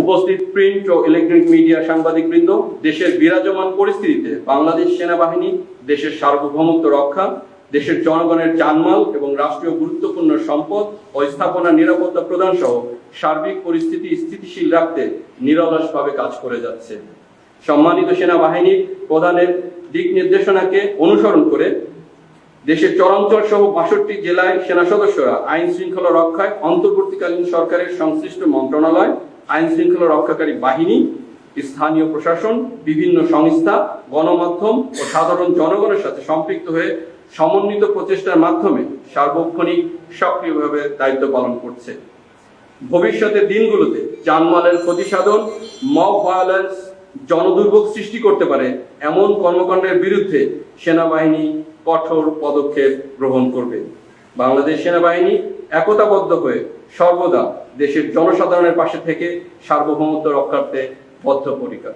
উপস্থিত প্রিন্ট ও electronic media সাংবাদিকবৃন্দ, দেশের বিরাজমান পরিস্থিতিতে বাংলাদেশ সেনাবাহিনী, দেশের সার্বভৌমত্ব রক্ষা, দেশের জনগণের জানমাল এবং রাষ্ট্রীয় গুরুত্বপূর্ণ সম্পদ ও স্থাপনা নিরাপত্তা প্রদান সহ সার্বিক পরিস্থিতি স্থিতিশীল রাখতে নিরলসভাবে কাজ করে যাচ্ছে। সম্মানিত সেনাবাহিনীর প্রধানের দিক নির্দেশনাকে অনুসরণ করে দেশের চরাঞ্চল সহ বাষট্টি জেলায় সেনা সদস্যরা আইন শৃঙ্খলা রক্ষায় অন্তর্বর্তীকালীন সরকারের সংশ্লিষ্ট মন্ত্রণালয় আইন শৃঙ্খলা রক্ষাকারী বাহিনী, স্থানীয় প্রশাসন, বিভিন্ন সংস্থা, গণমাধ্যম ও সাধারণ জনগণের সাথে সম্পৃক্ত হয়ে সমন্বিত প্রচেষ্টার মাধ্যমে সার্বক্ষণিক সক্রিয়ভাবে দায়িত্ব পালন করছে। ভবিষ্যতের দিনগুলোতে যানমালের ক্ষতি সাধন মব ভায়োলেন্স জনদুর্ভোগ সৃষ্টি করতে পারে এমন কর্মকাণ্ডের বিরুদ্ধে সেনাবাহিনী কঠোর পদক্ষেপ গ্রহণ করবে। বাংলাদেশ সেনাবাহিনী একতাবদ্ধ হয়ে সর্বদা দেশের জনসাধারণের পাশে থেকে সার্বভৌমত্ব রক্ষার্থে বদ্ধপরিকর।